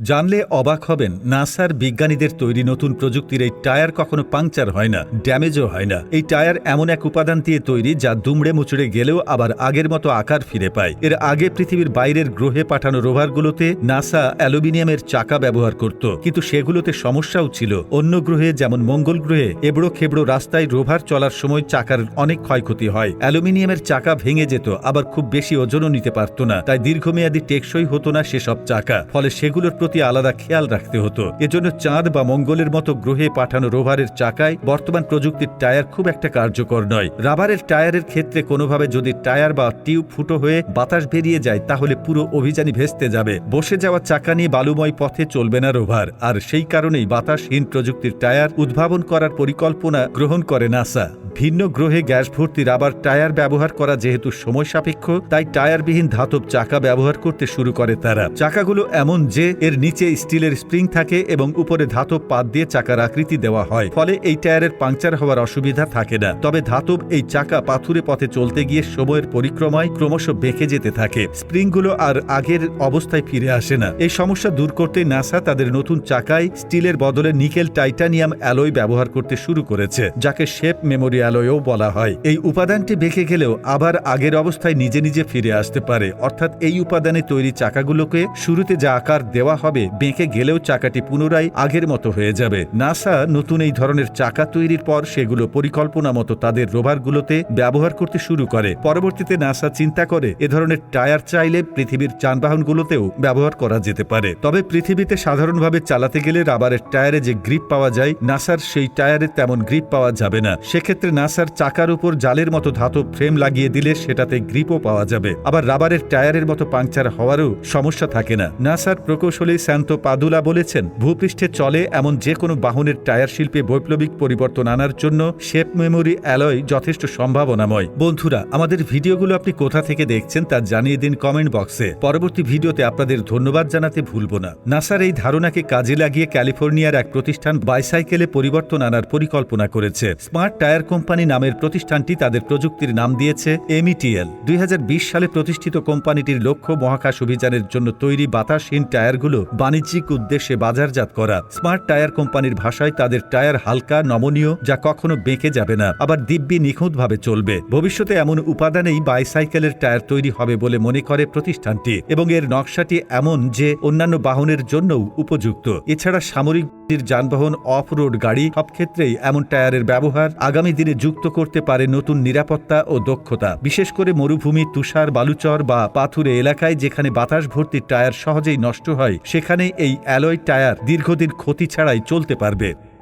জানলে অবাক হবেন, নাসার বিজ্ঞানীদের তৈরি নতুন প্রযুক্তির এই টায়ার কখনো পাংচার হয় না, ড্যামেজও হয় না। এই টায়ার এমন এক উপাদান দিয়ে তৈরি যা দুমড়ে মুচড়ে গেলেও আবার আগের মতো আকার ফিরে পায়। এর আগে পৃথিবীর বাইরের গ্রহে পাঠানো রোভারগুলোতে নাসা অ্যালুমিনিয়ামের চাকা ব্যবহার করত, কিন্তু সেগুলোতে সমস্যাও ছিল। অন্য গ্রহে, যেমন মঙ্গল গ্রহে, এবড়ো খেবড়ো রাস্তায় রোভার চলার সময় চাকার অনেক ক্ষয়ক্ষতি হয়। অ্যালুমিনিয়ামের চাকা ভেঙে যেত, আবার খুব বেশি ওজনও নিতে পারত না, তাই দীর্ঘমেয়াদী টেকসই হতো না সেসব চাকা। ফলে সেগুলোর প্রতি আলাদা খেয়াল রাখতে হতো। এজন্য চাঁদ বা মঙ্গলের মতো গ্রহে পাঠানো রোভারের চাকায় বর্তমান প্রযুক্তির টায়ার খুব একটা কার্যকর নয়। রাবারের টায়ারের ক্ষেত্রে কোনোভাবে যদি টায়ার বা টিউব ফুটো হয়ে বাতাস বেরিয়ে যায়, তাহলে পুরো অভিযানই ভেস্তে যাবে। বসে যাওয়া চাকা নিয়ে বালুময় পথে চলবে না রোভার। আর সেই কারণেই বাতাসহীন প্রযুক্তির টায়ার উদ্ভাবন করার পরিকল্পনা গ্রহণ করে নাসা। ভিন্ন গ্রহে গ্যাস ভর্তি রাবার টায়ার ব্যবহার করা যেহেতু সময় সাপেক্ষ, তাই টায়ারবিহীন ধাতব চাকা ব্যবহার করতে শুরু করে তারা। চাকাগুলো এমন যে, এর নিচে স্টিলের স্প্রিং থাকে এবং উপরে ধাতব পাত দিয়ে চাকার আকৃতি দেওয়া হয়, ফলে এই টায়ারের পাংচার হওয়ার অসুবিধা থাকে না। তবে ধাতব এই চাকা পাথুরে পথে চলতে গিয়ে সময়ের পরিক্রমায় ক্রমশ বেঁকে যেতে থাকে। স্প্রিংগুলো আর আগের অবস্থায় ফিরে আসে না। এই সমস্যা দূর করতে নাসা তাদের নতুন চাকায় স্টিলের বদলে নিকেল টাইটানিয়াম অ্যালয় ব্যবহার করতে শুরু করেছে, যাকে শেপ মেমোরি অ্যালয়ও বলা হয়। এই উপাদানটি বেঁকে গেলেও আবার আগের অবস্থায় নিজে নিজে ফিরে আসতে পারে, অর্থাৎ এই উপাদানে তৈরি চাকাগুলোকে শুরুতে যা আকার দেওয়া হবে, বেঁকে গেলেও চাকাটি পুনরায় আগের মতো হয়ে যাবে। নাসা নতুন এই ধরনের চাকা তৈরির পর সেগুলো পরিকল্পনা মতো তাদের রোভারগুলোতে ব্যবহার করতে শুরু করে। পরবর্তীতে নাসা চিন্তা করে, এ ধরনের টায়ার চাইলে পৃথিবীর যানবাহনগুলোতেও ব্যবহার করা যেতে পারে। তবে পৃথিবীতে সাধারণভাবে চালাতে গেলে রাবারের টায়ারে যে গ্রিপ পাওয়া যায়, নাসার সেই টায়ারে তেমন গ্রিপ পাওয়া যাবে না। সেক্ষেত্রে নাসার চাকার উপর জালের মতো ধাতব ফ্রেম লাগিয়ে দিলে সেটাতে গ্রিপও পাওয়া যাবে। আবার রাবারের টায়ারের মতো পাংচার হওয়ারও সমস্যা থাকে না। নাসার প্রকৌশলী স্যান্ত পাদুলা বলেছেন, ভূপৃষ্ঠে চলে এমন যে কোনো বাহনের টায়ার শিল্পে বৈপ্লবিক পরিবর্তন আনার জন্য শেপ মেমোরি অ্যালয় যথেষ্ট সম্ভাবনাময়। বন্ধুরা, আমাদের ভিডিওগুলো আপনি কোথা থেকে দেখছেন তা জানিয়ে দিন কমেন্ট বক্সে। পরবর্তী ভিডিওতে আপনাদের ধন্যবাদ জানাতে ভুলব না। নাসার এই ধারণাকে কাজে লাগিয়ে ক্যালিফোর্নিয়ার এক প্রতিষ্ঠান বাইসাইকেলে পরিবর্তন আনার পরিকল্পনা করেছে। স্মার্ট টায়ার কোম্পানি নামের প্রতিষ্ঠানটি তাদের প্রযুক্তির নাম দিয়েছে এমইটিএল। দুই হাজার বিশ সালে প্রতিষ্ঠিত কোম্পানিটির লক্ষ্য মহাকাশ অভিযানের জন্য তৈরি বাতাসহীন টায়ারগুলো বাণিজ্যিক উদ্দেশ্যে বাজারজাত করা। স্মার্ট টায়ার কোম্পানির ভাষায় তাদের টায়ার হালকা, নমনীয়, যা কখনো বেঁকে যাবে না, আবার দিব্যি নিখুঁতভাবে চলবে। ভবিষ্যতে এমন উপাদানেই বাইসাইকেলের টায়ার তৈরি হবে বলে মনে করে প্রতিষ্ঠানটি, এবং এর নকশাটি এমন যে অন্যান্য বাহনের জন্যও উপযুক্ত। এছাড়া সামরিক যানবাহন অফ রোড গাড়ি সব ক্ষেত্রেই এমন টায়ারের ব্যবহার আগামী দিনে যুক্ত করতে পারে নতুন নিরাপত্তা ও দক্ষতা। বিশেষ করে মরুভূমি, তুষার, বালুচর বা পাথুরে এলাকায় যেখানে বাতাস ভর্তি টায়ার সহজেই নষ্ট হয়, সেখানে এই অ্যালয় টায়ার দীর্ঘদিন ক্ষতি ছাড়াই চলতে পারবে।